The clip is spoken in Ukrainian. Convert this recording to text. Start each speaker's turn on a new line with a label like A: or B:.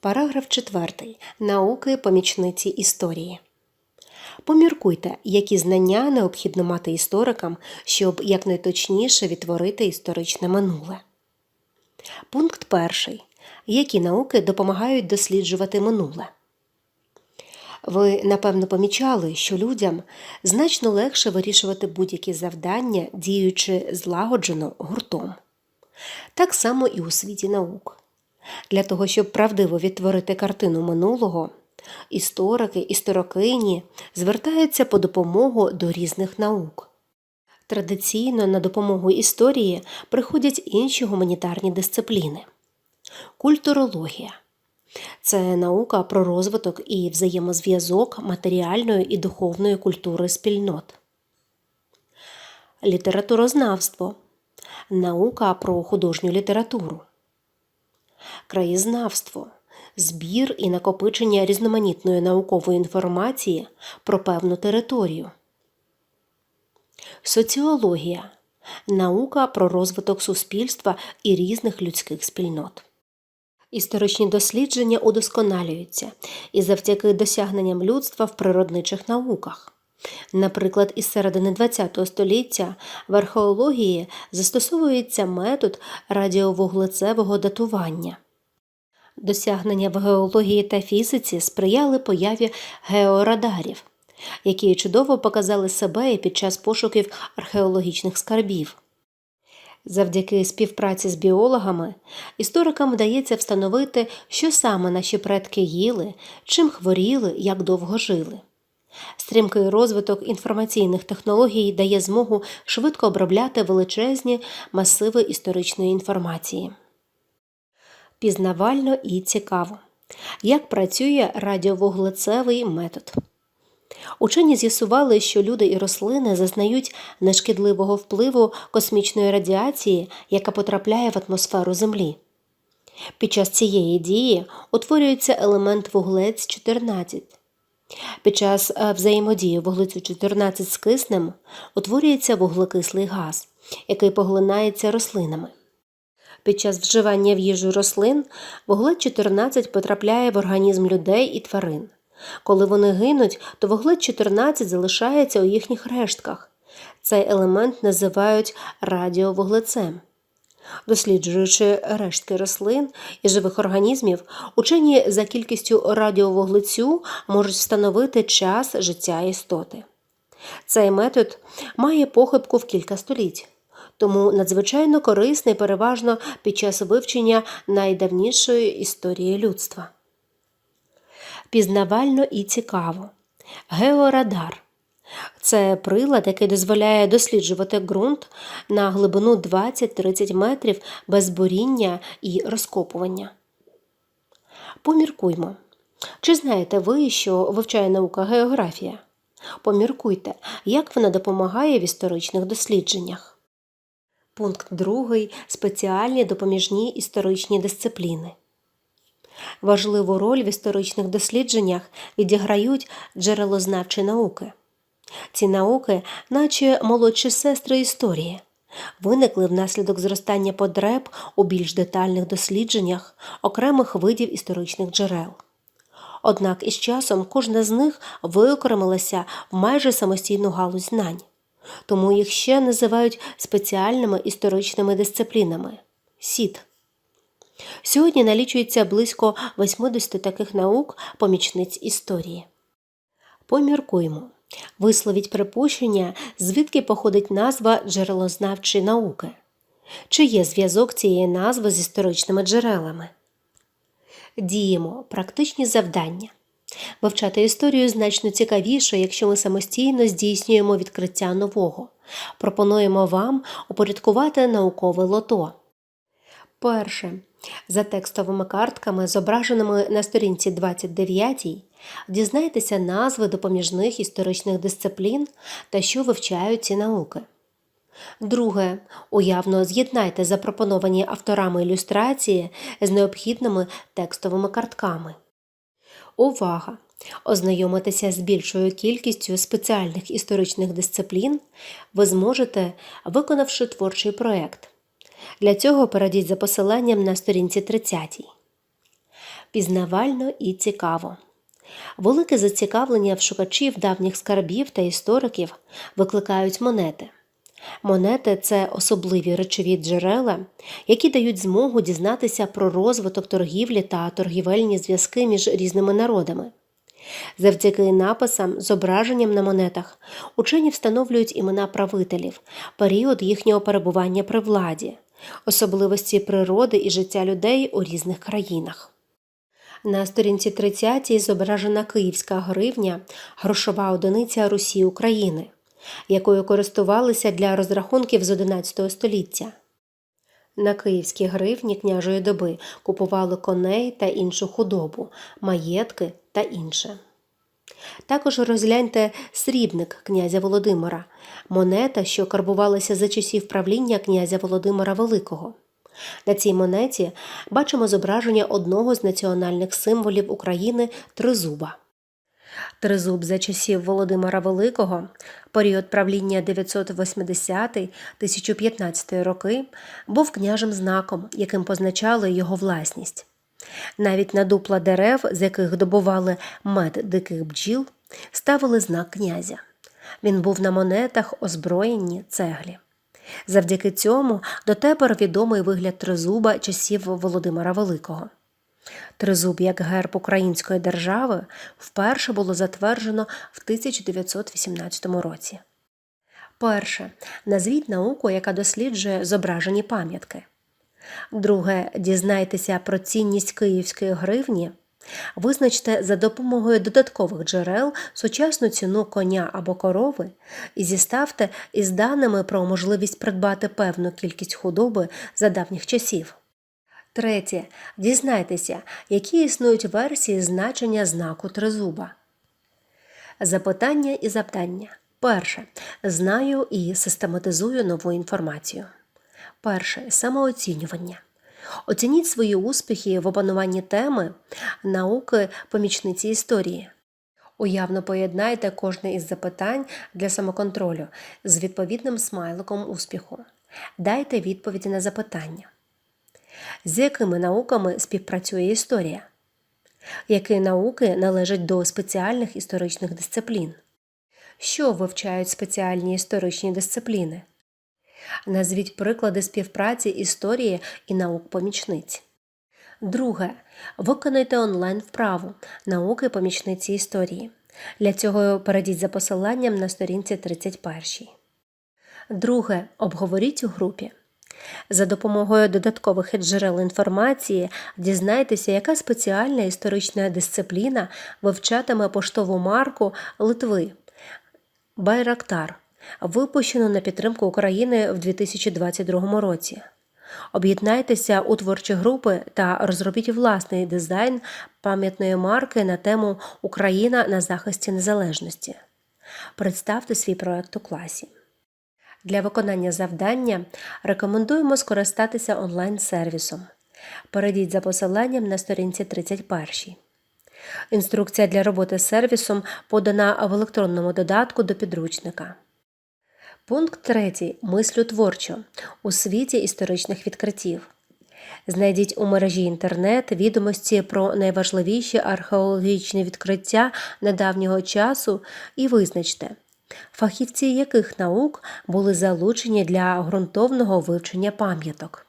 A: Параграф 4. Науки помічниці історії. Поміркуйте, які знання необхідно мати історикам, щоб якнайточніше відтворити історичне минуле. Пункт 1. Які науки допомагають досліджувати минуле? Ви, напевно, помічали, що людям значно легше вирішувати будь-які завдання, діючи злагоджено гуртом. Так само і у світі наук. Для того, щоб правдиво відтворити картину минулого, історики, історикині звертаються по допомогу до різних наук. Традиційно на допомогу історії приходять інші гуманітарні дисципліни. Культурологія це наука про розвиток і взаємозв'язок матеріальної і духовної культури спільнот. Літературознавство наука про художню літературу. Краєзнавство збір і накопичення різноманітної наукової інформації про певну територію. Соціологія наука про розвиток суспільства і різних людських спільнот. Історичні дослідження удосконалюються і завдяки досягненням людства в природничих науках. Наприклад, із середини ХХ століття в археології застосовується метод радіовуглецевого датування. Досягнення в геології та фізиці сприяли появі георадарів, які чудово показали себе під час пошуків археологічних скарбів. Завдяки співпраці з біологами історикам вдається встановити, що саме наші предки їли, чим хворіли, як довго жили. Стрімкий розвиток інформаційних технологій дає змогу швидко обробляти величезні масиви історичної інформації. Пізнавально і цікаво. Як працює радіовуглецевий метод? Учені з'ясували, що люди і рослини зазнають нешкідливого впливу космічної радіації, яка потрапляє в атмосферу Землі. Під час цієї дії утворюється елемент вуглець 14. Під час е, взаємодії вуглецю 14 з киснем утворюється вуглекислий газ, який поглинається рослинами. Під час вживання в їжу рослин вуглець 14 потрапляє в організм людей і тварин. Коли вони гинуть, то вуглець 14 залишається у їхніх рештках. Цей елемент називають радіовуглецем. Досліджуючи рештки рослин і живих організмів, учені за кількістю радіовуглецю можуть встановити час життя істоти. Цей метод має похибку в кілька століть, тому надзвичайно корисний переважно під час вивчення найдавнішої історії людства. Пізнавально і цікаво. Георадар це прилад, який дозволяє досліджувати ґрунт на глибину 20-30 метрів без буріння і розкопування. Поміркуймо. Чи знаєте ви, що вивчає наука географія? Поміркуйте, як вона допомагає в історичних дослідженнях. Пункт 2. Спеціальні допоміжні історичні дисципліни. Важливу роль в історичних дослідженнях відіграють джерелознавчі науки. Ці науки, наче молодші сестри історії, виникли внаслідок зростання потреб у більш детальних дослідженнях окремих видів історичних джерел. Однак із часом кожна з них виокремилася в майже самостійну галузь знань, тому їх ще називають спеціальними історичними дисциплінами сіт. Сьогодні налічується близько 80 таких наук помічниць історії. Поміркуємо. Висловіть припущення, звідки походить назва джерелознавчої науки. Чи є зв'язок цієї назви з історичними джерелами? Діємо практичні завдання. Вивчати історію значно цікавіше, якщо ми самостійно здійснюємо відкриття нового. Пропонуємо вам упорядкувати наукове лото. Перше. За текстовими картками, зображеними на сторінці 29, дізнайтеся назви допоміжних історичних дисциплін та що вивчають ці науки. Друге. Уявно з'єднайте запропоновані авторами ілюстрації з необхідними текстовими картками. Увага! Ознайомитися з більшою кількістю спеціальних історичних дисциплін ви зможете, виконавши творчий проєкт. Для цього перейдіть за посиланням на сторінці 30. пізнавально і цікаво. Велике зацікавлення в шукачів давніх скарбів та істориків викликають монети. Монети це особливі речові джерела, які дають змогу дізнатися про розвиток торгівлі та торгівельні зв'язки між різними народами. Завдяки написам, зображенням на монетах, учені встановлюють імена правителів, період їхнього перебування при владі, особливості природи і життя людей у різних країнах. На сторінці 30 зображена київська гривня, грошова одиниця Русі України, якою користувалися для розрахунків з 11 століття. На київській гривні княжої доби купували коней та іншу худобу, маєтки та інше. Також розгляньте срібник князя Володимира, монета, що карбувалася за часів правління князя Володимира Великого. На цій монеті бачимо зображення одного з національних символів України тризуба. Тризуб за часів Володимира Великого, період правління 980-1015 роки, був княжим знаком, яким позначали його власність. Навіть на дупла дерев, з яких добували мед диких бджіл, ставили знак князя. Він був на монетах, озброєнні цеглі. Завдяки цьому дотепер відомий вигляд тризуба часів Володимира Великого. Тризуб як герб Української держави вперше було затверджено в 1918 році. Перше. Назвіть науку, яка досліджує зображені пам'ятки. Друге. Дізнайтеся про цінність київської гривні. Визначте за допомогою додаткових джерел сучасну ціну коня або корови і зіставте із даними про можливість придбати певну кількість худоби за давніх часів. Третє. Дізнайтеся, які існують версії значення знаку тризуба. Запитання і завдання. Перше. Знаю і систематизую нову інформацію. Перше. Самооцінювання. Оцініть свої успіхи в опануванні теми науки помічниці історії. Уявно поєднайте кожне із запитань для самоконтролю з відповідним смайликом успіху. Дайте відповіді на запитання. З якими науками співпрацює історія? Які науки належать до спеціальних історичних дисциплін? Що вивчають спеціальні історичні дисципліни? Назвіть приклади співпраці історії і наук помічниць. Друге. Виконайте онлайн вправу науки помічниці історії. Для цього перейдіть за посиланням на сторінці 31. Друге. Обговоріть у групі. За допомогою додаткових джерел інформації дізнайтеся, яка спеціальна історична дисципліна вивчатиме поштову марку Литви Байрактар, випущену на підтримку України в 2022 році. Об'єднайтеся у творчі групи та розробіть власний дизайн пам'ятної марки на тему Україна на захисті незалежності. Представте свій проект у класі. Для виконання завдання рекомендуємо скористатися онлайн-сервісом. Перейдіть за посиланням на сторінці 31. Інструкція для роботи з сервісом подана в електронному додатку до підручника. Пункт 3. Мислю творчо у світі історичних відкриттів. Знайдіть у мережі інтернет відомості про найважливіші археологічні відкриття недавнього часу і визначте, фахівці яких наук були залучені для ґрунтовного вивчення пам'яток.